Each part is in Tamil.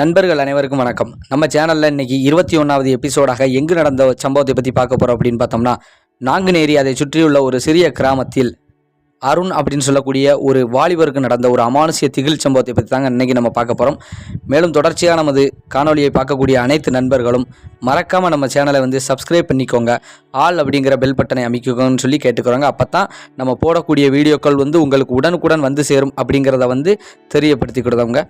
நண்பர்கள் அனைவருக்கும் வணக்கம். நம்ம சேனலில் இன்னைக்கு இருபத்தி ஒன்றாவது எபிசோடாக எங்கு நடந்த சம்பவத்தை பற்றி பார்க்க போகிறோம் அப்படின்னு பார்த்தோம்னா நாங்குநேரி அதை சுற்றியுள்ள ஒரு சிறிய கிராமத்தில் அருண் அப்படின்னு சொல்லக்கூடிய ஒரு வாலிபருக்கு நடந்த ஒரு அமானுஷ்ய திகில் சம்பவத்தை பற்றி தாங்க இன்னைக்கு நம்ம பார்க்க போகிறோம் மேலும் தொடர்ச்சியாக நமது காணொலியை பார்க்கக்கூடிய அனைத்து நண்பர்களும் மறக்காமல் நம்ம சேனலை வந்து சப்ஸ்கிரைப் பண்ணிக்கோங்க. ஆல் அப்படிங்கிற பெல் பட்டனை அமைக்கோங்கன்னு சொல்லி கேட்டுக்கிறோங்க அப்போ தான் நம்ம போடக்கூடிய வீடியோக்கள் வந்து உங்களுக்கு உடனுக்குடன் வந்து சேரும் அப்படிங்கிறத வந்து தெரியப்படுத்திக்கிடுதவங்க.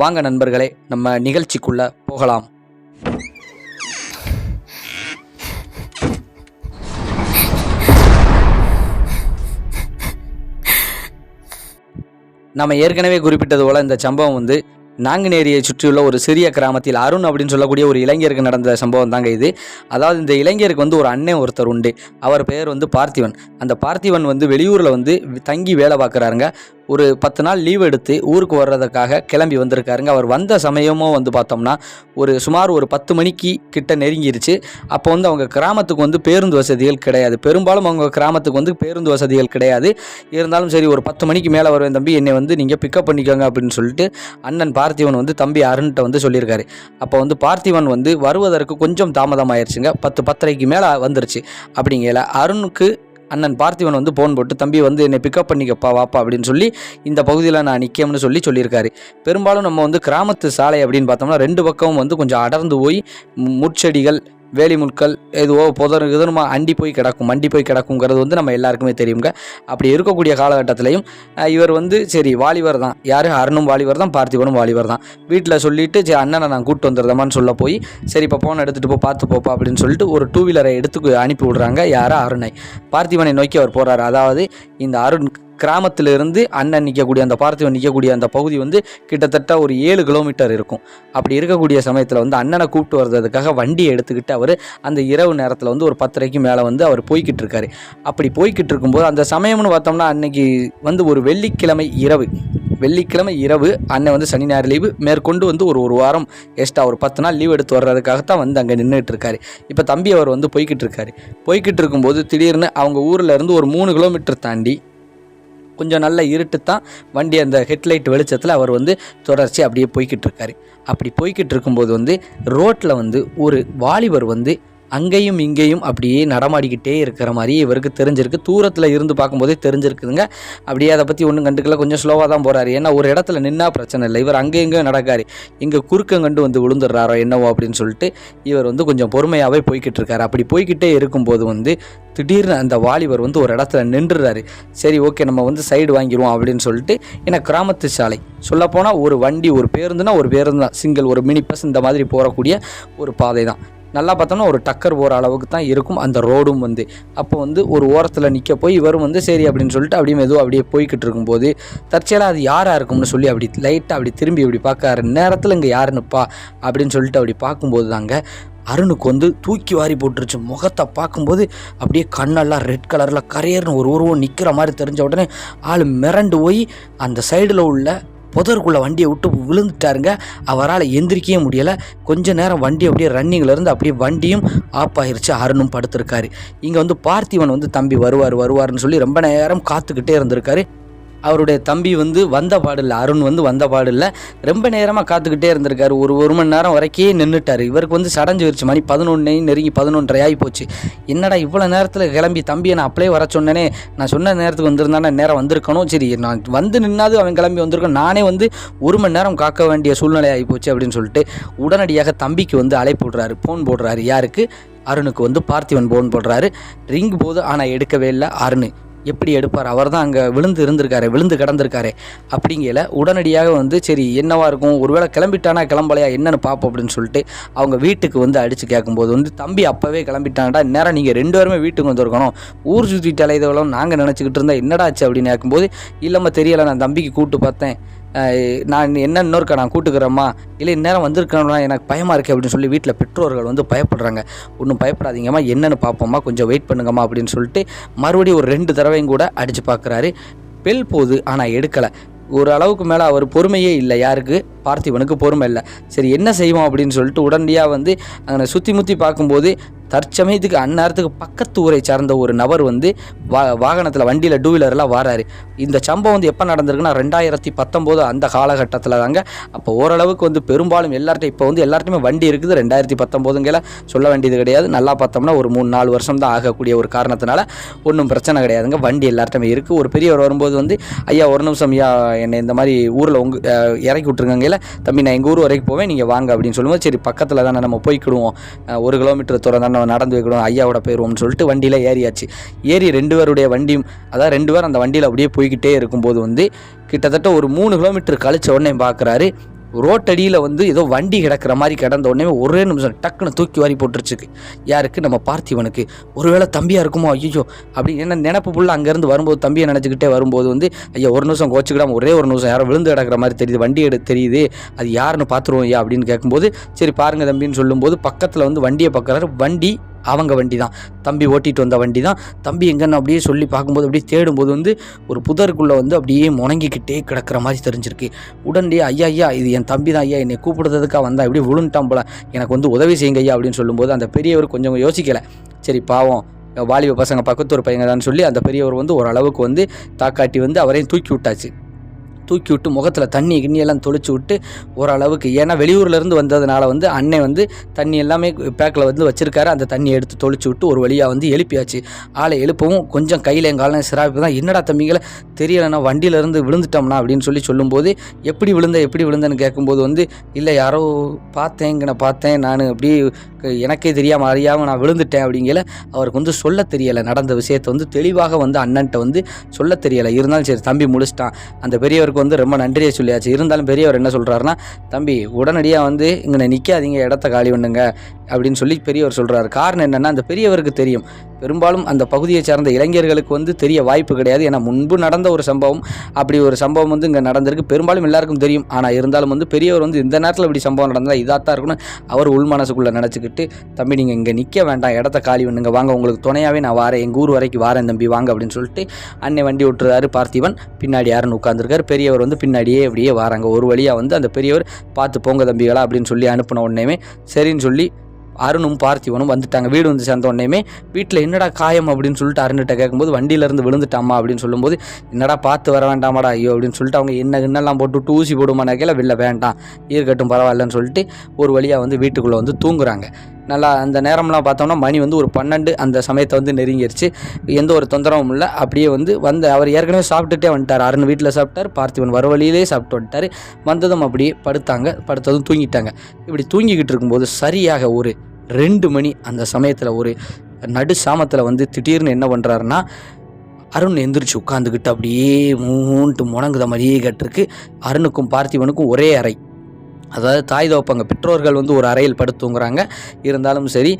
வாங்க நண்பர்களே நம்ம நிகழ்ச்சிக்குள்ள போகலாம். நம்ம ஏற்கனவே குறிப்பிட்டது போல இந்த சம்பவம் வந்து நாங்குநேரியை சுற்றியுள்ள ஒரு சிறிய கிராமத்தில் அருண் அப்படின்னு சொல்லக்கூடிய ஒரு இளைஞருக்கு நடந்த சம்பவம் தாங்க இது. அதாவது இந்த இளைஞருக்கு வந்து ஒரு அண்ணன் ஒருத்தர் உண்டு. அவர் பெயர் வந்து பார்த்திவன். அந்த பார்த்திவன் வந்து வெளியூரில் வந்து தங்கி வேலை பார்க்குறாருங்க. ஒரு பத்து நாள் லீவ் எடுத்து ஊருக்கு வர்றதுக்காக கிளம்பி வந்திருக்காருங்க. அவர் வந்த சமயமும் வந்து பார்த்தோம்னா ஒரு சுமார் ஒரு பத்து மணிக்கு கிட்ட நெருங்கிருச்சு. அப்போ வந்து அவங்க கிராமத்துக்கு வந்து பேருந்து வசதிகள் கிடையாது. பெரும்பாலும் அவங்க கிராமத்துக்கு வந்து பேருந்து வசதிகள் கிடையாது. இருந்தாலும் சரி ஒரு பத்து மணிக்கு மேலே வருவேன் தம்பி என்னை வந்து நீங்கள் பிக்கப் பண்ணிக்கோங்க அப்படின்னு சொல்லிட்டு அண்ணன் பார்த்திவன் வந்து தம்பி அருண்கிட்ட வந்து சொல்லியிருக்காரு. அப்போ வந்து பார்த்திவன் வந்து வருவதற்கு கொஞ்சம் தாமதம் ஆயிடுச்சுங்க பத்து பத்தரைக்கு மேலே வந்துருச்சு. அப்படிங்கல அருணுக்கு அண்ணன் பார்த்திவன் வந்து ஃபோன் போட்டு தம்பி வந்து என்னை பிக்கப் பண்ணிக்கப்பா வாப்பா அப்படின்னு சொல்லி இந்த பகுதியில் நான் நிற்கம்னு சொல்லி சொல்லியிருக்காரு. பெரும்பாலும் நம்ம வந்து கிராமத்து சாலை அப்படின்னு பார்த்தோம்னா ரெண்டு பக்கமும் வந்து கொஞ்சம் அடர்ந்து போய் முட்செடிகள் வேலி முட்கள் எதுவோ புதர் இதுமா அண்டி போய் கிடக்கும் மண்டி போய் கிடக்குங்கிறது வந்து நம்ம எல்லாருக்குமே தெரியுங்க. அப்படி இருக்கக்கூடிய காலகட்டத்திலையும் இவர் வந்து சரி வாலிபர் தான். யார்? அருணும் வாலிபர் தான் பார்த்திபனும் வாலிபர் தான். வீட்டில் சொல்லிட்டு சரி அண்ணனை நான் கூப்பிட்டு வந்துடுறதாமான்னு சொல்ல போய் சரி இப்போ ஃபோன் எடுத்துகிட்டு போய் பார்த்து போப்பா அப்படின்னு சொல்லிட்டு ஒரு டூ வீலரை எடுத்து அனுப்பி விடுறாங்க யாரா? அருணை. பார்த்திபனை நோக்கி அவர் போகிறார் அதாவது இந்த அருண் கிராமத்திலிருந்து அண்ணன் நிற்கக்கூடிய அந்த பார்த்திவன் நிற்கக்கூடிய அந்த பகுதி வந்து கிட்டத்தட்ட ஒரு ஏழு கிலோமீட்டர் இருக்கும். அப்படி இருக்கக்கூடிய சமயத்தில் வந்து அண்ணனை கூப்பிட்டு வர்றதுக்காக வண்டியை எடுத்துக்கிட்டு அவர் அந்த இரவு நேரத்தில் வந்து ஒரு பத்தரைக்கு மேலே வந்து அவர் போய்கிட்டு இருக்காரு. அப்படி போய்கிட்டு இருக்கும்போது அந்த சமயம்னு பார்த்தோம்னா அன்னைக்கு வந்து ஒரு வெள்ளிக்கிழமை இரவு. வெள்ளிக்கிழமை இரவு அண்ணன் வந்து சனி ஞாயிறு லீவு மேற்கொண்டு வந்து ஒரு ஒரு வாரம் எக்ஸ்ட்ரா ஒரு பத்து நாள் லீவ் எடுத்து வர்றதுக்காகத்தான் வந்து அங்கே நின்றுட்டு இருக்காரு. இப்போ தம்பி அவர் வந்து போய்கிட்டு இருக்காரு. போய்கிட்டு இருக்கும்போது திடீர்னு அவங்க ஊரில் இருந்து ஒரு மூணு கிலோமீட்டர் தாண்டி கொஞ்சம் நல்ல இருட்டு தான் வண்டி அந்த ஹெட்லைட் வெளிச்சத்தில் அவர் வந்து தொடர்ச்சி அப்படியே போய்கிட்டு இருக்காரு. அப்படி போய்கிட்டு இருக்கும்போது வந்து ரோட்டில் வந்து ஒரு வாலிபர் வந்து அங்கேயும் இங்கேயும் அப்படியே நடமாடிக்கிட்டே இருக்கிற மாதிரி இவருக்கு தெரிஞ்சிருக்கு. தூரத்தில் இருந்து பார்க்கும்போதே தெரிஞ்சிருக்குதுங்க. அப்படியே அதை பற்றி ஒன்றும் கண்டுக்கல. கொஞ்சம் ஸ்லோவாக தான் போகிறாரு ஏன்னா ஒரு இடத்துல நின்னா பிரச்சனை இல்லை. இவர் அங்கே எங்கேயும் நடக்காரு. இங்கே குறுக்கங்கண்டு வந்து விழுந்துடுறாரோ என்னவோ அப்படின்னு சொல்லிட்டு இவர் வந்து கொஞ்சம் பொறுமையாகவே போய்கிட்டு இருக்காரு. அப்படி போய்கிட்டே இருக்கும்போது வந்து திடீர்னு அந்த வாலிபர் வந்து ஒரு இடத்துல நின்றுறாரு சரி ஓகே நம்ம வந்து சைடு வாங்கிடுவோம் அப்படின்னு சொல்லிட்டு ஏன்னா கிராமத்து சாலை. சொல்லப்போனால் ஒரு வண்டி ஒரு பேருந்துனா ஒரு பேருந்து தான் சிங்கிள் ஒரு மினி பஸ் இந்த மாதிரி போகக்கூடிய ஒரு பாதை தான் நல்லா பார்த்தோன்னா ஒரு டக்கர் போகிற அளவுக்கு தான் இருக்கும். அந்த ரோடும் வந்து. அப்போ வந்து ஒரு ஓரத்தில் நிற்க போய் இவரும் வந்து சரி அப்படின்னு சொல்லிட்டு அப்படியே மெதுவாக அப்படியே போய்கிட்டு இருக்கும்போது தற்செயலாக அது யாராக இருக்கும்னு சொல்லி அப்படி லைட்டாக அப்படி திரும்பி இப்படி பார்க்காரு நேரத்தில் இங்கே யார் நிற்பா அப்படின்னு சொல்லிட்டு அப்படி பார்க்கும்போது தாங்க அருணுக்கு வந்து தூக்கி வாரி போட்டுருச்சு. முகத்தை பார்க்கும்போது அப்படியே கண்ணெல்லாம் ரெட் கலரில் கரையர்னு ஒரு உருவம் நிற்கிற மாதிரி தெரிஞ்ச உடனே ஆள் மிரண்டு போய் அந்த சைடில் உள்ள புதருக்குள்ளே வண்டியை விட்டு விழுந்துட்டாருங்க. அவரால் எந்திரிக்கவே முடியலை. கொஞ்ச நேரம் வண்டி அப்படியே ரன்னிங்லேருந்து அப்படியே வண்டியும் ஆஃப் ஆகிருச்சு அருணும் படுத்திருக்காரு. இங்கே வந்து பார்த்திவன் வந்து தம்பி வருவார் வருவார்னு சொல்லி ரொம்ப நேரம் காத்துக்கிட்டே இருந்திருக்காரு. அவருடைய தம்பி வந்து வந்த பாடில்லை அருண் வந்து வந்த பாடில்லை. ரொம்ப நேரமாக காத்துக்கிட்டே இருந்திருக்காரு. ஒரு ஒரு மணி நேரம் வரைக்கே நின்றுட்டார் இவருக்கு வந்து சடஞ்சு வச்சு மணி பதினொன்று நெருங்கி பதினொன்றரை ஆகி போச்சு. என்னடா இவ்வளோ நேரத்தில் கிளம்பி தம்பியை நான் அப்படியே வர சொன்னேனே? நான் சொன்ன நேரத்துக்கு வந்திருந்தானே நேரம் வந்திருக்கணும். சரி நான் வந்து நின்னாது அவன் கிளம்பி வந்திருக்கணும் நானே வந்து ஒரு மணி நேரம் காக்க வேண்டிய சூழ்நிலை ஆகி போச்சு அப்படின்னு சொல்லிட்டு உடனடியாக தம்பிக்கு வந்து அழைப்பு விடுறாரு. ஃபோன் போடுறாரு. யாருக்கு? அருணுக்கு வந்து பார்த்திவன் ஃபோன் போடுறாரு. ரிங் போது ஆனால் எடுக்கவே இல்லை. அருண் எப்படி எடுப்பார்? அவர் தான் அங்கே விழுந்து இருந்திருக்காரு விழுந்து கிடந்திருக்காரு. அப்படிங்கல உடனடியாக வந்து சரி என்னவா இருக்கும்? ஒருவேளை கிளம்பிட்டானா கிளம்பலையா? என்னன்னு பார்ப்போம் அப்படின்னு சொல்லிட்டு அவங்க வீட்டுக்கு வந்து அடித்து கேட்கும்போது வந்து தம்பி அப்போவே கிளம்பிட்டான்டா நேரம் நீங்கள் ரெண்டு பேருமே வீட்டுக்கு வந்துருக்கணும்? ஊர் சுற்றி தலைதவளம் நாங்கள் நினச்சிக்கிட்டு இருந்தால் என்னடா ஆச்சு? அப்படின்னு கேட்கும்போது இல்லைம்மா தெரியலை நான் தம்பிக்கு கூப்பிட்டு பார்த்தேன். நான் என்ன இன்னொருக்கா நான் கூட்டுக்கிறேம்மா. இல்லை இந்நேரம் வந்திருக்கணும்னா எனக்கு பயமாக இருக்குது அப்படின்னு சொல்லி வீட்டில் பெற்றோர்கள் வந்து பயப்படுறாங்க. ஒன்றும் பயப்படாதீங்கம்மா என்னென்னு பார்ப்போம்மா கொஞ்சம் வெயிட் பண்ணுங்கம்மா அப்படின்னு சொல்லிட்டு மறுபடியும் ஒரு ரெண்டு தடவையும் கூட அடித்து பார்க்குறாரு பெல் போகுது ஆனால் எடுக்கலை. ஒரு அளவுக்கு மேலே அவர் பொறுமையே இல்லை யாருக்கு. பார்த்திபனுக்கு பொறுமை இல்லை. சரி என்ன செய்வோம் அப்படின்னு சொல்லிட்டு உடனடியாக வந்து அங்கே சுற்றி முற்றி பார்க்கும்போது தற்சமயத்துக்கு அந்நேரத்துக்கு பக்கத்து ஊரை சார்ந்த ஒரு நபர் வந்து வா வாகனத்தில் வண்டியில் டூ வீலரில் வராரு. இந்த சம்பவம் வந்து எப்போ நடந்திருக்குன்னா ரெண்டாயிரத்தி பத்தொம்போது அந்த காலகட்டத்தில் தாங்க. அப்போ ஓரளவுக்கு வந்து பெரும்பாலும் எல்லார்ட்டையும் இப்போ வந்து எல்லார்ட்டையுமே வண்டி இருக்குது. ரெண்டாயிரத்தி பத்தொம்போதுங்கிற சொல்ல வேண்டியது கிடையாது. நல்லா பார்த்தோம்னா ஒரு மூணு நாலு வருஷம் தான் ஆகக்கூடிய ஒரு காரணத்தினால ஒன்றும் பிரச்சனை கிடையாதுங்க. வண்டி எல்லார்ட்டையுமே இருக்குது ஒரு பெரியவர் வரும்போது வந்து ஐயா ஒரு நிமிஷம் ஐயா என்னை இந்த மாதிரி ஊரில் உங்க இறக்கி இறக்கி விட்ருங்கங்கள தம்பி நான் எங்கள் ஊர் வரைக்கும் போவேன் நீங்கள் வாங்க அப்படின்னு சொல்லும்போது சரி பக்கத்தில் தானே நம்ம போய்க்கிடுவோம். ஒரு கிலோமீட்டர் தூரம் தானே நடந்து வைக்கணும் ஐயாவோட போயிடுவோம்னு சொல்லிட்டு வண்டியில் ஏறியாச்சு. ஏறி ரெண்டு பேருடைய வண்டியும் அதாவது ரெண்டு பேர் அந்த வண்டியில் அப்படியே போய்கிட்டே இருக்கும்போது வந்து கிட்டத்தட்ட ஒரு மூணு கிலோமீட்டர் கழிச்ச உடனே பார்க்குறாரு ரோட்டடியில் வந்து ஏதோ வண்டி கிடக்கிற மாதிரி கிடந்த உடனே ஒரே நிமிஷம் டக்குன்னு தூக்கி வாரி போட்டுருச்சுக்கு. யாருக்கு? நம்ம பார்த்திவனுக்கு ஒருவேளை தம்பியாக இருக்குமோ? ஐயோ அப்படி என்ன நினப்பு புள்ள அங்கேருந்து வரும்போது தம்பியை நினச்சிக்கிட்டே வரும்போது வந்து ஐயா ஒரு நிமிஷம் கோச்சிக்கிடாம ஒரே ஒரு நிமிஷம் யாரோ விழுந்து கிடக்கிற மாதிரி தெரியுது வண்டி எடு தெரியுது. அது யாருன்னு பார்த்துருவோம் ஐயா அப்படின்னு கேட்கும்போது சரி பாருங்க தம்பின்னு சொல்லும்போது பக்கத்தில் வந்து வண்டியை பார்க்குறாரு. வண்டி அவங்க வண்டி தான் தம்பி ஓட்டிகிட்டு வந்த வண்டி தான் தம்பி எங்கன்னு அப்படியே சொல்லி பார்க்கும்போது அப்படியே தேடும்போது வந்து ஒரு புதருக்குள்ளே வந்து அப்படியே முணங்கிக்கிட்டே கிடக்கிற மாதிரி தெரிஞ்சிருக்கு. உடனடியே ஐயா ஐயா இது என் தம்பி தான் ஐயா என்னை கூப்பிடுறதுக்காக வந்தா இப்படி விழுந்துட்டான் போல. எனக்கு வந்து உதவி செய்யுங்க ஐயா அப்படின்னு சொல்லும்போது அந்த பெரியவர் கொஞ்சம் யோசிக்கலை. சரி பாவம். வாலிப பசங்க பக்கத்து ஒரு பையங்க தான் சொல்லி அந்த பெரியவர் வந்து ஓரளவுக்கு வந்து தாக்காட்டி வந்து அவரையும் தூக்கி விட்டாச்சு. தூக்கி விட்டு முகத்தில் தண்ணி கிண்ணியெல்லாம் தொளிச்சு விட்டு ஓரளவுக்கு. ஏன்னா வெளியூர்லேருந்து வந்ததுனால வந்து அன்னை வந்து தண்ணி எல்லாமே பேக்கில் வந்து வச்சுருக்காரு. அந்த தண்ணியை எடுத்து தொளிச்சு விட்டு ஒரு வழியாக வந்து எழுப்பியாச்சு. ஆளை எழுப்பவும் கொஞ்சம் கையில் எங்காலம் சிராப்பு தான் என்னடா தம்பிகளை தெரியலைண்ணா வண்டியிலேருந்து விழுந்துட்டோம்னா அப்படின்னு சொல்லி சொல்லும்போது எப்படி விழுந்த எப்படி விழுந்தேன்னு கேட்கும்போது வந்து இல்லை யாரோ பார்த்தேங்கன்னு பார்த்தேன் நான் அப்படியே எனக்கே தெரியாமல் அறியாமல் நான் விழுந்துட்டேன் அப்படிங்கிற அவருக்கு வந்து சொல்ல தெரியலை. நடந்த விஷயத்தை வந்து தெளிவாக வந்து அண்ணன்ட்ட வந்து சொல்ல தெரியலை. இருந்தாலும் சரி தம்பி முடிச்சிட்டான் அந்த பெரியவருக்கு வந்து ரொம்ப நன்றியை சொல்லியாச்சு. இருந்தாலும் பெரியவர் என்ன சொல்கிறாருன்னா தம்பி உடனடியாக வந்து இங்கே நிற்காதீங்க இடத்த காலி பண்ணுங்க அப்படின்னு சொல்லி பெரியவர் சொல்கிறாரு காரணம் என்னென்னா அந்த பெரியவருக்கு தெரியும். பெரும்பாலும் அந்த பகுதியை சார்ந்த இளைஞர்களுக்கு வந்து தெரிய வாய்ப்பு கிடையாது. ஏன்னா முன்பு நடந்த ஒரு சம்பவம் அப்படி ஒரு சம்பவம் வந்து இங்கே நடந்திருக்கு. பெரும்பாலும் எல்லாருக்கும் தெரியும். ஆனால் இருந்தாலும் வந்து பெரியவர் வந்து இந்த நேரத்தில் இப்படி சம்பவம் நடந்தால் இதாக தான் இருக்குன்னு அவர் உள் மனசுக்குள்ளே நினச்சிக்கிட்டு தம்பி நீங்கள் இங்கே நிற்க வேண்டாம். இடத்த காலி பண்ணுங்க. வாங்க உங்களுக்கு துணையாகவே நான் வாரேன். எங்கள் ஊர் வரைக்கும் வாரேன் தம்பி. வாங்க அப்படின்னு சொல்லிட்டு அன்னை வண்டி விட்டுறாரு பார்த்திபன். பின்னாடி யாருன்னு உட்காந்துருக்காரு பெரியவர் வந்து பின்னாடியே அப்படியே வராங்க. ஒரு வழியாக வந்து அந்த பெரியவர் பார்த்து போங்க தம்பிகளா அப்படின்னு சொல்லி அனுப்பின உடனேமே சரின்னு சொல்லி அருணும் பார்த்திவனும் வந்துட்டாங்க. வீடு வந்து சேர்ந்த உடனேமே வீட்டில் என்னடா காயம்? அப்படின்னு சொல்லிட்டு அருண்கிட்ட கேட்கும்போது வண்டியிலேருந்து விழுந்துட்டாமா அப்படின்னு சொல்லும்போது என்னடா பார்த்து வர வேண்டாமாடா ஐயோ அப்படின்னு சொல்லிட்டு அவங்க என்ன இன்னெல்லாம் போட்டு ஊசி போடுமா நகையில் வெளில வேண்டாம் இருக்கட்டும் பரவாயில்லன்னு சொல்லிட்டு ஒரு வழியாக வந்து வீட்டுக்குள்ளே வந்து தூங்குறாங்க. நல்லா அந்த நேரம்லாம் பார்த்தோம்னா மணி வந்து ஒரு பன்னெண்டு அந்த சமயத்தை வந்து நெருங்கிருச்சு. எந்த ஒரு தொந்தரவும் இல்லை. அப்படியே வந்து வந்து அவர் ஏற்கனவே சாப்பிட்டுட்டே வந்துட்டார். அருண் வீட்டில் சாப்பிட்டார் பார்த்திபன் வர வழியிலே சாப்பிட்டு வந்துட்டார். வந்ததும் அப்படியே படுத்தாங்க. படுத்ததும் தூங்கிட்டாங்க. இப்படி தூங்கிக்கிட்டு இருக்கும்போது சரியாக ஒரு ரெண்டு மணி அந்த சமயத்தில் ஒரு நடு சாமத்தில் வந்து திடீர்னு என்ன பண்ணுறாருன்னா அருண் எந்திரிச்சு உட்காந்துக்கிட்டு அப்படியே மூன்ட்டு முணங்குத மாதிரியே கேட்டிருக்கு. அருணுக்கும் பார்த்திவனுக்கும் ஒரே அறை. அதாவது தாய் தோப்பங்க பெற்றோர்கள் வந்து ஒரு அறையில் படுத்து தூங்குறாங்க. இருந்தாலும் சரி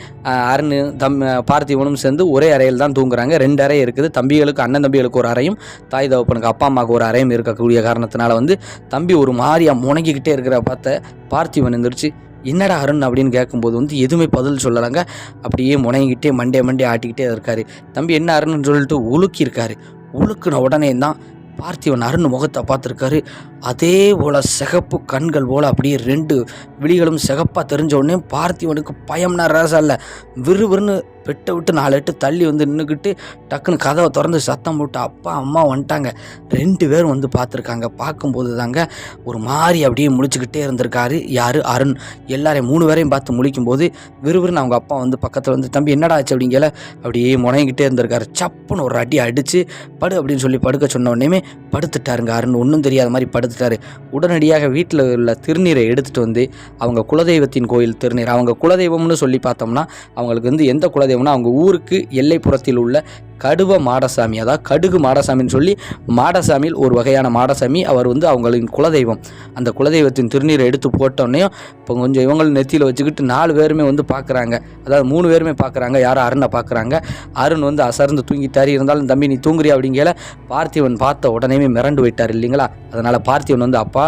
அருண் தம் பார்த்திவனும் சேர்ந்து ஒரே அறையில் தான் தூங்குறாங்க. ரெண்டு அறை இருக்குது. தம்பிகளுக்கு அண்ணன் தம்பிகளுக்கு ஒரு அறையும் தாய் தோப்பனுக்கு அப்பா அம்மாவுக்கு ஒரு அறையும் இருக்கக்கூடிய காரணத்தினால வந்து தம்பி ஒரு மாதிரியாக முணங்கிக்கிட்டே இருக்கிற பார்த்த பார்த்திவன் எந்திரிச்சு என்னடா அருண் அப்படின்னு கேட்கும்போது வந்து எதுவுமே பதில் சொல்லலைங்க. அப்படியே முணங்கிக்கிட்டே மண்டே மண்டே ஆட்டிக்கிட்டே இருக்காரு. தம்பி என்ன அருண்னு சொல்லிட்டு உலுக்கியிருக்காரு. உலுக்குன உடனே தான் பார்த்திவன் அருண் முகத்தை பார்த்துருக்காரு. அதே போல் சிகப்பு கண்கள் போல் அப்படியே ரெண்டு விழிகளும் சிகப்பாக தெரிஞ்ச உடனே பார்த்திவனுக்கு பயம்னா ரசம் இல்லை. விறுவிறுன்னு பெட்டை விட்டு நாலு எட்டு தள்ளி வந்து நின்றுக்கிட்டு டக்குன்னு கதவை திறந்து சத்தம் போட்டு அப்பா அம்மா வந்துட்டாங்க. ரெண்டு பேரும் வந்து பார்த்துருக்காங்க. பார்க்கும்போது தாங்க ஒரு மாதிரி அப்படியே முழிச்சுக்கிட்டே இருந்திருக்காரு யார்? அருண். எல்லாரையும் மூணு பேரையும் பார்த்து முழிக்கும்போது விறுவிறுன்னு அவங்க அப்பா வந்து பக்கத்தில் வந்து தம்பி என்னடா ஆச்சு? அப்படிங்கல அப்படியே முனைங்கிட்டே இருந்திருக்காரு. சப்புன்னு ஒரு அடி அடித்து படு அப்படின்னு சொல்லி படுக்க சொன்ன உடனேமே படுத்துட்டாருங்க அருண். ஒன்றும் தெரியாத மாதிரி படுத்துட்டாரு. உடனடியாக வீட்டில் உள்ள திருநீரை எடுத்துகிட்டு வந்து அவங்க குலதெய்வத்தின் கோயில் திருநீர் அவங்க குலதெய்வம்னு சொல்லி பார்த்தோம்னா அவங்களுக்கு வந்து எந்த குலதெய்வம்னா அவங்க ஊருக்கு எல்லைப்புறத்தில் உள்ள கடுவ மாடசாமி அதாவது கடுகு மாடசாமின்னு சொல்லி மாடசாமியில் ஒரு வகையான மாடசாமி அவர் வந்து அவங்களின் குலதெய்வம். அந்த குலதெய்வத்தின் திருநீரை எடுத்து போட்டோன்னே இப்போ கொஞ்சம் இவங்களும் நெத்தியில் வச்சுக்கிட்டு நாலு பேருமே வந்து பார்க்குறாங்க அதாவது மூணு பேருமே பார்க்குறாங்க யாரும் அருணை பார்க்குறாங்க அருண் வந்து அசர்ந்து தூங்கிட்டாரு இருந்தாலும் தம்பி நீ தூங்குறியா? அப்படிங்கல பார்த்திவன் பார்த்த உடனே மிரண்டு போயிட்டார் இல்லைங்களா? அதனால் பார்த்திவன் வந்து அப்பா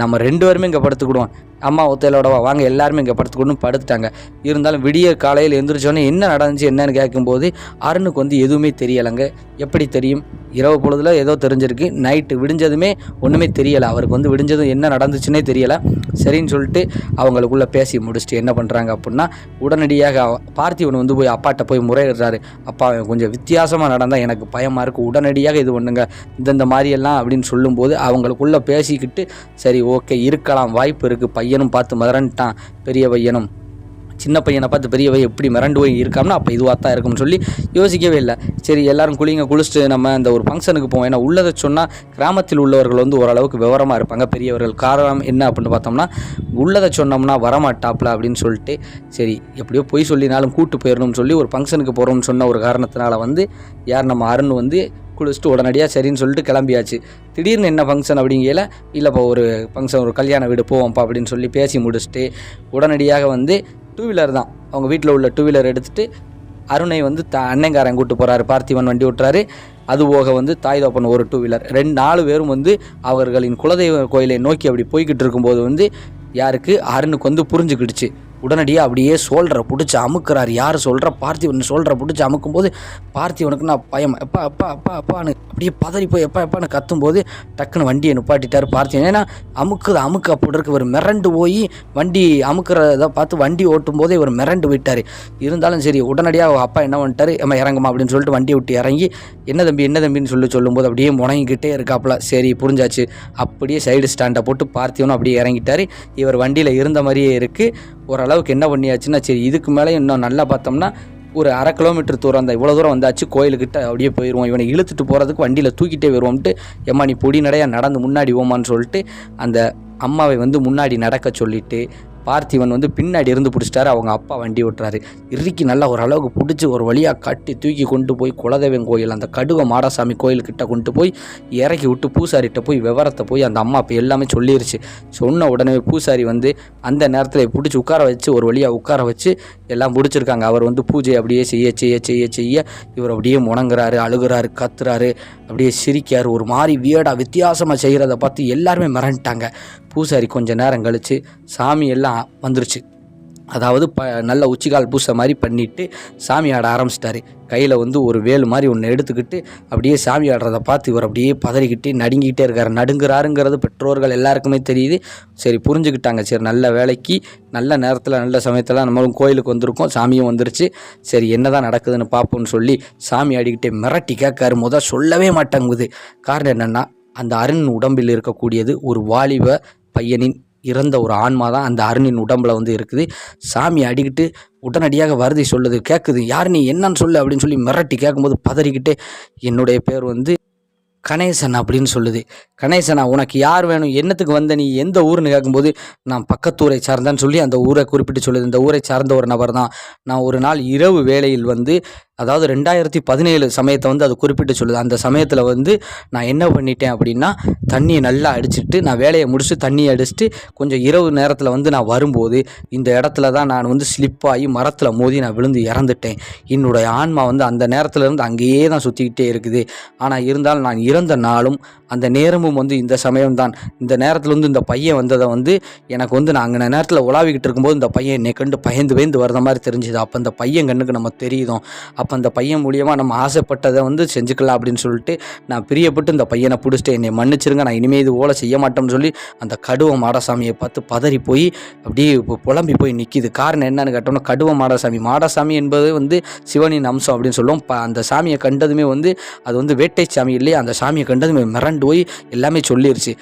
நம்ம ரெண்டு பேருமே இங்கே படுத்துக்கிடுவோம். அம்மா ஒத்தையிலோடவா வாங்க எல்லாருமே இங்கே படுத்துக்கொண்டு படுத்துட்டாங்க. இருந்தாலும் விடிய காலையில் எந்திரிச்சோன்னே என்ன நடந்துச்சு என்னன்னு கேட்கும்போது அருணுக்கு வந்து எதுவுமே தெரியலைங்க. எப்படி தெரியும்? இரவு பொழுதுல ஏதோ தெரிஞ்சிருக்கு. நைட்டு விடிஞ்சதுமே ஒன்றுமே தெரியலை. அவருக்கு வந்து விடிஞ்சதும் என்ன நடந்துச்சுன்னே தெரியலை. சரின்னு சொல்லிட்டு அவங்களுக்குள்ளே பேசி முடிச்சுட்டு என்ன பண்ணுறாங்க அப்படின்னா உடனடியாக பார்த்திவன் வந்து போய் அப்பாட்ட போய் முறையிடுறாரு. அப்பா அவன் கொஞ்சம் வித்தியாசமாக நடந்தால் எனக்கு பயமாக இருக்குது உடனடியாக இது பண்ணுங்க இந்தந்த மாதிரியெல்லாம் அப்படின்னு சொல்லும்போது அவங்களுக்குள்ளே பேசிக்கிட்டு சரி ஓகே இருக்கலாம். வாய்ப்பு இருக்குது பையனும் பார்த்து மிரண்டுட்டான் பெரிய பையனும். சின்ன பையனை பார்த்து பெரியவை எப்படி மிரண்டு போய் இருக்காம்னா அப்போ இதுவாக தான் இருக்கும்னு சொல்லி யோசிக்கவே இல்லை. சரி எல்லாரும் குளிங்க குளிச்சுட்டு நம்ம இந்த ஒரு ஃபங்க்ஷனுக்கு போவோம். ஏன்னா உள்ளதை சொன்னால் கிராமத்தில் உள்ளவர்கள் வந்து ஓரளவுக்கு விவரமாக இருப்பாங்க. பெரியவர்கள் காரணம் என்ன அப்படின்னு பார்த்தோம்னா உள்ளதை சொன்னோம்னா வரமாட்டாப்ல அப்படின்னு சொல்லிட்டு சரி எப்படியோ பொய் சொல்லினாலும் கூட்டு போயிடணும்னு சொல்லி ஒரு ஃபங்க்ஷனுக்கு போகிறோம்னு சொன்ன ஒரு காரணத்தினால வந்து யார் நம்ம அருண் வந்து குளிச்சுட்டு உடனடியாக சரின்னு சொல்லிட்டு கிளம்பியாச்சு. திடீர்னு என்ன ஃபங்க்ஷன் அப்படிங்கையில் இல்லைப்பா ஒரு ஃபங்க்ஷன் ஒரு கல்யாண வீடு போவோம்ப்பா அப்படின்னு சொல்லி பேசி முடிச்சுட்டு உடனடியாக வந்து டூ வீலர் தான். அவங்க வீட்டில் உள்ள டூ வீலர் எடுத்துகிட்டு அருணை வந்து த அண்ணங்காரன் கூட்டு போகிறாரு பார்த்திபன் வண்டி விட்டுறாரு அது போக வந்து தாய் தோப்பன் ஒரு டூ வீலர் ரெண்டு நாலு பேரும் வந்து அவர்களின் குலதெய்வ கோயிலை நோக்கி அப்படி போய்கிட்டு இருக்கும்போது வந்து யாருக்கு? அருணுக்கு வந்து புரிஞ்சுக்கிடுச்சு. உடனடியாக அப்படியே சோல்டரை பிடிச்சி அமுக்குறாரு. யார் சொல்கிற பார்த்திவன் சோல்டரை பிடிச்சி அமுக்கும்போது பார்த்திவனுக்கு நான் பயம். எப்பா அப்பா அப்பா அப்பான்னு அப்படியே பதறி போய் எப்பா எப்பான்னு? கத்தும்போது டக்குன்னு வண்டியை நிப்பாட்டிட்டார் பார்த்திவன் ஏன்னா அமுக்குது அமுக்கு அப்படி இருக்கு இவர் மிரண்டு போய் வண்டி அமுக்குறத பார்த்து வண்டி ஓட்டும் போதே இவர் மிரண்டு போயிட்டார். இருந்தாலும் சரி உடனடியாக அப்பா என்ன பண்ணிட்டாரு? அம்மா இறங்குமா அப்படின்னு சொல்லிட்டு வண்டியை விட்டு இறங்கி என்ன தம்பி என்ன தம்பின்னு சொல்லி சொல்லும்போது அப்படியே முணங்கிக்கிட்டே இருக்காப்புல சரி புரிஞ்சாச்சு. அப்படியே சைடு ஸ்டாண்டை போட்டு பார்த்திவனும் அப்படியே இறங்கிட்டாரு. இவர் வண்டியில் இருந்த மாதிரியே இருக்குது ஓரளவுக்கு என்ன பண்ணியாச்சுன்னா சரி இதுக்கு மேலே இன்னும் நல்லா பார்த்தோம்னா ஒரு அரை கிலோமீட்டர் தூரம் அந்த இவ்வளோ தூரம் வந்தாச்சு கோயிலுக்கிட்ட அப்படியே போயிடுவோம் இவனை இழுத்துட்டு போகிறதுக்கு வண்டியில் தூக்கிட்டே வருவோம்ட்டு எம்மா நீ பொடி நடையாக நடந்து முன்னாடி ஓமான்னு சொல்லிட்டு அந்த அம்மாவை வந்து முன்னாடி நடக்க சொல்லிட்டு பார்த்திவன் வந்து பின்னாடி இருந்து பிடிச்சிட்டாரு. அவங்க அப்பா வண்டி ஓட்டுறாரு. இறுக்கி நல்லா ஓரளவுக்கு பிடிச்சி ஒரு வழியாக கட்டி தூக்கி கொண்டு போய் குலதெய்வம் கோயில் அந்த கடுவ மாடசாமி கோயில்கிட்ட கொண்டு போய் இறக்கி விட்டு பூசாரிகிட்ட போய் விவரத்தை போய் அந்த அம்மா இப்போ எல்லாமே சொல்லிருச்சு. சொன்ன உடனே பூசாரி வந்து அந்த நேரத்தில் பிடிச்சி உட்கார வச்சு ஒரு வழியாக உட்கார வச்சு எல்லாம் பிடிச்சிருக்காங்க அவர் வந்து பூஜை அப்படியே செய்ய செய்ய செய்ய செய்ய இவர் அப்படியே முணங்குறாரு அழுகுறாரு கத்துறாரு. அப்படியே சிரிக்கிறார். ஒரு மாதிரி வியடாக வித்தியாசமாக செய்கிறத பார்த்து எல்லாருமே மிரண்டுட்டாங்க. பூசாரி கொஞ்சம் நேரம் கழித்து சாமி எல்லாம் வந்துருச்சு. அதாவது ப நல்ல உச்சிகால் பூசை மாதிரி பண்ணிட்டு சாமி ஆட ஆரம்பிச்சிட்டாரு. கையில் வந்து ஒரு வேல் மாதிரி ஒன்று எடுத்துக்கிட்டு அப்படியே சாமி ஆடுறத பார்த்து இவர் அப்படியே பதறிக்கிட்டு நடுங்கிக்கிட்டே இருக்கார். நடுங்குறாருங்கிறது பெற்றோர்கள் எல்லாருக்குமே தெரியுது. சரி புரிஞ்சுக்கிட்டாங்க. சரி நல்ல வேலைக்கு நல்ல நேரத்தில் நல்ல சமயத்தில் நம்மளும் கோயிலுக்கு வந்திருக்கோம். சாமியும் வந்துருச்சு. சரி என்னதான் நடக்குதுன்னு பார்ப்போம்னு சொல்லி சாமி ஆடிக்கிட்டே மிரட்டி கேட்காரு. முத சொல்லவே மாட்டேங்குது. காரணம் என்னென்னா அந்த அருண் உடம்பில் இருக்கக்கூடியது ஒரு வாலிப பையனின் இறந்த ஒரு ஆன்மா தான் அந்த அருணின் உடம்புல வந்து இருக்குது. சாமி அடிக்கிட்டு உடனடியாக வருதி சொல்லுது கேட்குது யார் நீ? என்னன்னு சொல்லு அப்படின்னு சொல்லி மிரட்டி கேட்கும்போது பதறிக்கிட்டே என்னுடைய பேர் வந்து கணேசன் அப்படின்னு சொல்லுது. கணேசனா உனக்கு யார் வேணும்? என்னத்துக்கு வந்த நீ? எந்த ஊர்னு கேட்கும்போது நான் பக்கத்தூரை சார்ந்தேன்னு சொல்லி அந்த ஊரை குறிப்பிட்டு சொல்லுது. இந்த ஊரை சார்ந்த ஒரு நபர் தான். நான் ஒரு நாள் இரவு வேளையில் வந்து அதாவது ரெண்டாயிரத்தி பதினேழு சமயத்தை வந்து அது குறிப்பிட்டு சொல்லுது. அந்த சமயத்தில் வந்து நான் என்ன பண்ணிட்டேன் அப்படின்னா தண்ணியை நல்லா அடிச்சிட்டு நான் வேலையை முடிச்சுட்டு தண்ணியை அடிச்சுட்டு கொஞ்சம் இரவு நேரத்தில் வந்து நான் வரும்போது இந்த இடத்துல தான் நான் வந்து ஸ்லிப்பாகி மரத்தில் மோதி நான் விழுந்து இறந்துட்டேன். என்னுடைய ஆன்மா வந்து அந்த நேரத்தில் இருந்து அங்கேயே தான் சுற்றிக்கிட்டே இருக்குது. ஆனால் இருந்தாலும் நான் இறந்த நாளும் அந்த நேரமும் வந்து இந்த சமயம்தான். இந்த நேரத்தில் வந்து இந்த பையன் வந்ததை வந்து எனக்கு வந்து நான் அங்கே நேரத்தில் உலாவிக்கிட்டு இருக்கும்போது இந்த பையன் என்னை கண்டு பயந்து பயந்து வர்ற மாதிரி தெரிஞ்சுது. அப்போ இந்த பையன் கண்ணுக்கு நம்ம தெரியுதோம். அப்போ அந்த பையன் மூலியமாக நம்ம ஆசைப்பட்டதை வந்து செஞ்சுக்கலாம் அப்படின்னு சொல்லிட்டு நான் பிரியப்பட்டு இந்த பையனை பிடிச்சிட்டு என்னை மன்னிச்சிருங்க நான் இனிமேல் இது ஓலை செய்ய மாட்டேன்னு சொல்லி அந்த கடுவ மாடசாமியை பார்த்து பதறி போய் அப்படியே இப்போ புலம்பி போய் நிற்கிது காரணம் என்னன்னு கேட்டோம்னா கடுவ மாடசாமி. மாடசாமி என்பது வந்து சிவனின் அம்சம் அப்படின்னு சொல்லுவோம். அந்த சாமியை கண்டதுமே வந்து அது வந்து வேட்டை சாமி இல்லையே? அந்த சாமியை கண்டதுமே மிரண்டு போய் எல்லாமே சொல்லிருச்சு.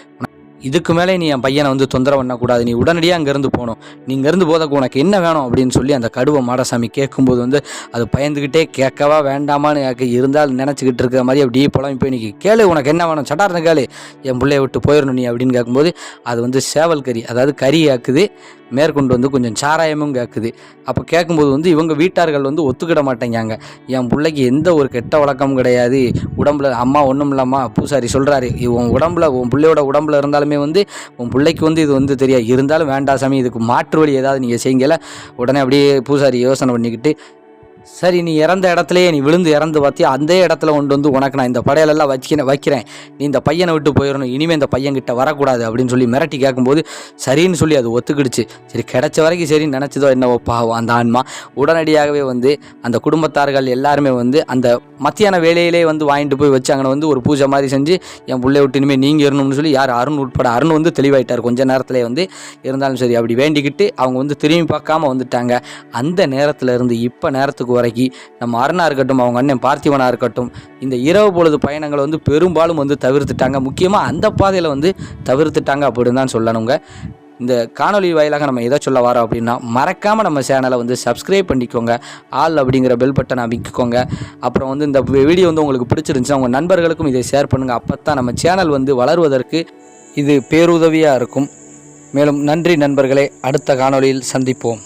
இதுக்கு மேலே நீ என் பையனை வந்து தொந்தரவு பண்ணக்கூடாது. நீ உடனடியாக அங்கேருந்து போகணும். நீ இங்கேருந்து போதக்கு உனக்கு என்ன வேணும் அப்படின்னு சொல்லி அந்த கடுவை மாடசாமி கேட்கும்போது வந்து அது பயந்துக்கிட்டே கேட்கவா வேண்டாமான்னு எனக்கு இருந்தால் நினச்சிக்கிட்டு இருக்கிற மாதிரி அப்படியே புலம்பி போய் நிற்கி கேளு உனக்கு என்ன வேணும்? சட்டார்னு கேளு. என் பிள்ளைய விட்டு போயிடணும் நீ அப்படின்னு கேட்கும்போது அது வந்து சேவல் கறி அதாவது கறி ஆக்குது. மேற்கொண்டு வந்து கொஞ்சம் சாராயமும் கேட்குது அப்போ கேட்கும்போது வந்து இவங்க வீட்டார்கள் வந்து ஒத்துக்கிட மாட்டேங்காங்க என் பிள்ளைக்கு எந்த ஒரு கெட்ட வழக்கமும் கிடையாது. உடம்புல அம்மா ஒன்றும் இல்லாமா பூசாரி சொல்கிறாரு உன் உடம்புல உன் பிள்ளையோட உடம்புல இருந்தாலுமே வந்து உன் பிள்ளைக்கு வந்து இது வந்து தெரியாது. இருந்தாலும் வேண்டாம் சாமி இதுக்கு மாற்று வழி ஏதாவது நீங்கள் செய்யுங்கல உடனே அப்படியே பூசாரி யோசனை பண்ணிக்கிட்டு சரி நீ இறந்த இடத்துலையே நீ விழுந்து இறந்து பார்த்தியா? அந்த இடத்துல கொண்டு வந்து உனக்கு நான் இந்த படையலெல்லாம் வைக்கிறேன் வைக்கிறேன். நீ இந்த பையனை விட்டு போயிடணும். இனிமேல் இந்த பையன்கிட்ட வரக்கூடாது அப்படின்னு சொல்லி மிரட்டி கேட்கும்போது சரின்னு சொல்லி அது ஒத்துக்கிடுச்சு. சரி கிடைச்ச வரைக்கும் சரி நினச்சதோ என்னவோ பாவம் அந்த ஆன்மா. உடனடியாகவே வந்து அந்த குடும்பத்தார்கள் எல்லாருமே வந்து அந்த மத்தியான வேலையிலே வந்து வாங்கிட்டு போய் வச்சு அங்கே வந்து ஒரு பூஜை மாதிரி செஞ்சு என் பிள்ளை விட்டு இனிமேல் நீங்கள் இருணும்னு சொல்லி யார் அருண் உட்பட? அருண் வந்து தெளிவாயிட்டார். கொஞ்ச நேரத்தில் வந்து இருந்தாலும் சரி அப்படி வேண்டிக்கிட்டு அவங்க வந்து திரும்பி பார்க்காம வந்துட்டாங்க. அந்த நேரத்தில் இருந்து இப்போ நேரத்துக்கு வரைக்கும் நம்ம அருணா இருக்கட்டும் அவங்க அண்ணன் பார்த்திவனாக இருக்கட்டும் இந்த இரவு பொழுது பயணங்களை வந்து பெரும்பாலும் வந்து தவிர்த்துட்டாங்க. முக்கியமாக அந்த பாதையில் வந்து தவிர்த்துட்டாங்க அப்படின்னு தான் சொல்லணுங்க. இந்த காணொளி வாயிலாக நம்ம எதை சொல்ல வரோம் அப்படின்னா மறக்காமல் நம்ம சேனலை வந்து சப்ஸ்கிரைப் பண்ணிக்கோங்க. ஆல் அப்படிங்கிற பெல் பட்டனை அமைக்கிக்கோங்க. அப்புறம் வந்து இந்த வீடியோ வந்து உங்களுக்கு பிடிச்சிருந்துச்சுன்னா உங்கள் நண்பர்களுக்கும் இதை ஷேர் பண்ணுங்கள் அப்போ தான் நம்ம சேனல் வந்து வளருவதற்கு இது பேருதவியாக இருக்கும். மேலும் நன்றி நண்பர்களே. அடுத்த காணொளியில் சந்திப்போம்.